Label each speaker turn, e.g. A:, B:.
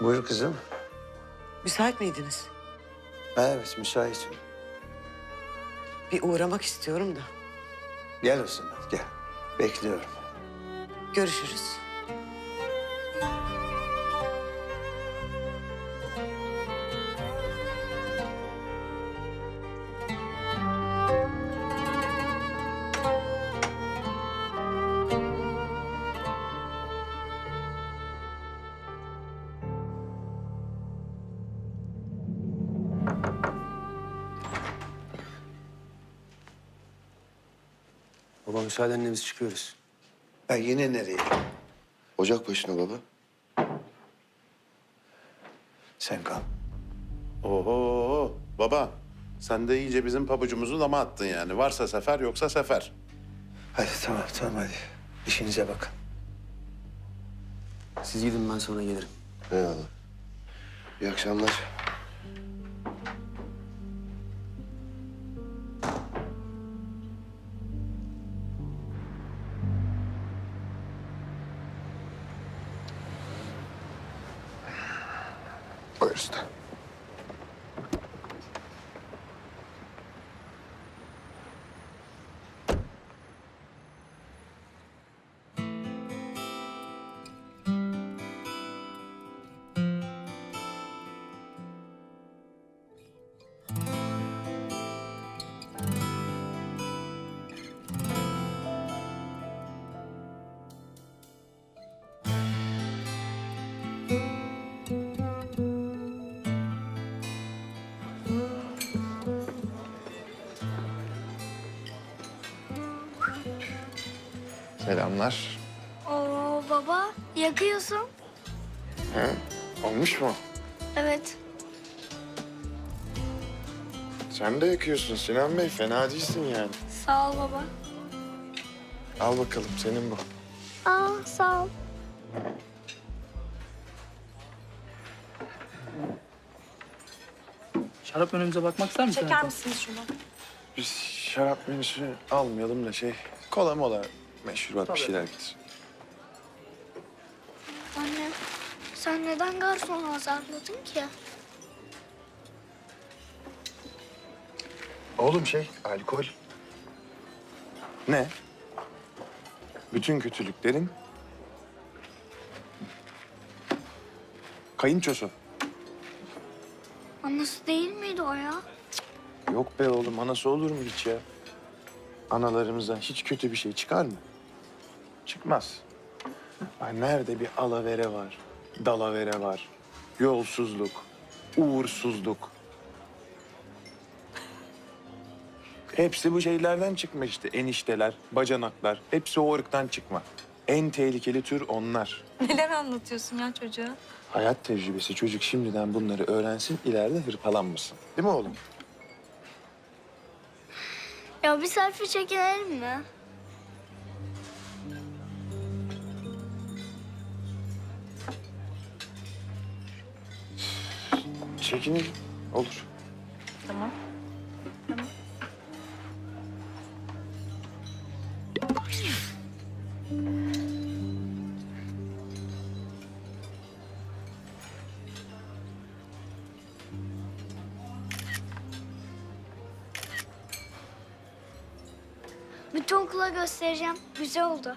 A: Buyur kızım.
B: Müsait miydiniz?
A: Evet müsaitim.
B: Bir uğramak istiyorum da.
A: Gel o zaman gel. Bekliyorum.
B: Görüşürüz.
C: Baba müsaadenle biz çıkıyoruz.
A: Ha, yine nereye?
D: Ocak başına baba.
A: Sen kal.
E: Oho baba sen de iyice bizim pabucumuzu dama attın yani. Varsa sefer yoksa sefer.
A: Hadi tamam tamam hadi. İşinize bakın.
C: Siz gidin ben sonra gelirim.
D: Eyvallah. İyi akşamlar. Buyur usta. Selamlar.
F: Oo baba yakıyorsun.
D: He? Olmuş mu?
F: Evet.
D: Sen de yakıyorsun Sinan Bey. Fena değilsin yani.
F: Sağ ol baba.
D: Al bakalım senin bu.
F: Aa sağ ol.
G: Şarap önümüze bakmak ister misin?
H: Çeker misiniz şunu?
D: Biz şarap menüsü almayalım da şey... Kola mola meşrubat bir şeyler getir.
F: Anne sen neden garsonu azarladın ki?
D: Oğlum şey, alkol. Ne? Bütün kötülüklerin kayınçosu.
F: Anası değil miydi o ya?
D: Yok be oğlum, anası olur mu hiç ya? Analarımızdan hiç kötü bir şey çıkar mı? Çıkmaz. Ay nerede bir alavere var, dalavere var, yolsuzluk, uğursuzluk. Hepsi bu şeylerden çıkma işte. Enişteler, bacanaklar, hepsi o ırktan çıkma. En tehlikeli tür onlar.
H: Neler anlatıyorsun ya çocuğa?
D: Hayat tecrübesi çocuk şimdiden bunları öğrensin, ileride hırpalanmasın. Değil mi oğlum?
F: Ya bir selfie çekinelim mi?
D: Çekinir. Olur.
H: Tamam.
F: Bütün okula göstereceğim. Güzel oldu.